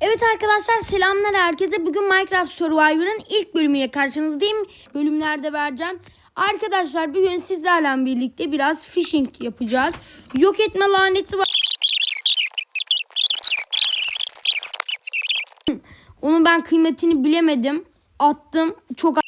Evet arkadaşlar selamlar herkese. Bugün Minecraft Survivor'ın ilk bölümüyle karşınızdayım. Bölümlerde vereceğim. Arkadaşlar bugün sizlerle birlikte biraz fishing yapacağız. Yok etme laneti var. Onu ben kıymetini bilemedim. Attım. Çok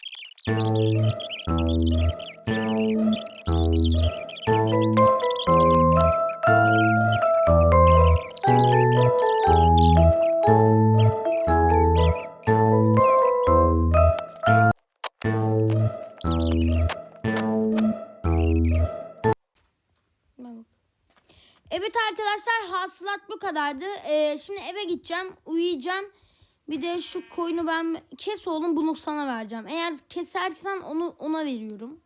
Evet arkadaşlar hasılat bu kadardı. Ee, şimdi eve gideceğim. Uyuyacağım. Bir de şu koyunu ben kes oğlum bunu sana vereceğim. Eğer kesersen onu ona veriyorum.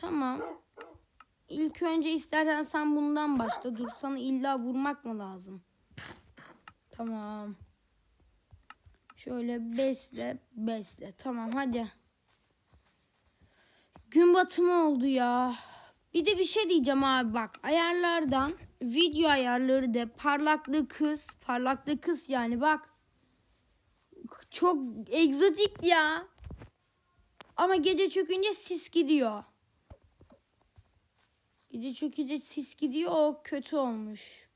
Tamam. İlk önce istersen sen bundan başla. Dur sana illa vurmak mı lazım? Tamam. Şöyle besle besle. Tamam hadi. Batımı oldu ya. Bir de bir şey diyeceğim abi bak. Ayarlardan video ayarları de parlaklığı kız. Parlaklığı kız yani bak. Çok egzotik ya. Ama gece çökünce sis gidiyor. Gece çökünce sis gidiyor o kötü olmuş.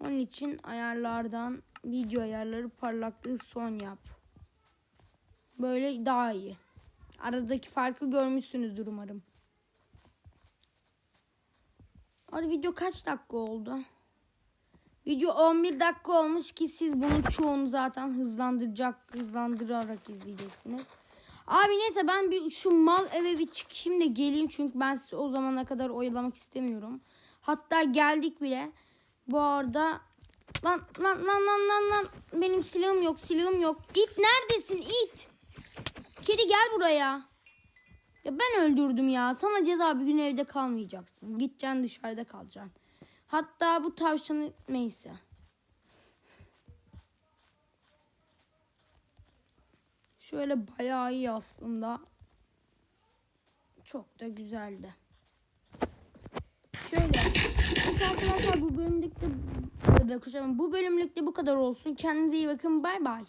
Onun için ayarlardan video ayarları parlaklığı son yap. Böyle daha iyi. Aradaki farkı görmüşsünüzdür umarım. Hadi video kaç dakika oldu? Video 11 dakika olmuş ki siz bunu çoğunu zaten hızlandıracak, hızlandırarak izleyeceksiniz. Abi neyse ben bir şu mal eve bir çıkayım da geleyim çünkü ben sizi o zamana kadar oyalamak istemiyorum. Hatta geldik bile. Bu arada lan lan lan lan lan lan benim silahım yok, silahım yok. İt neredesin it? Kedi gel buraya. Ya ben öldürdüm ya. Sana ceza bir gün evde kalmayacaksın. Gideceksin dışarıda kalacaksın. Hatta bu tavşanı neyse. Şöyle bayağı iyi aslında. Çok da güzeldi. Şöyle. Arkadaşlar bu bölümlükte bu bölümlükte bu kadar olsun. Kendinize iyi bakın. Bay bay.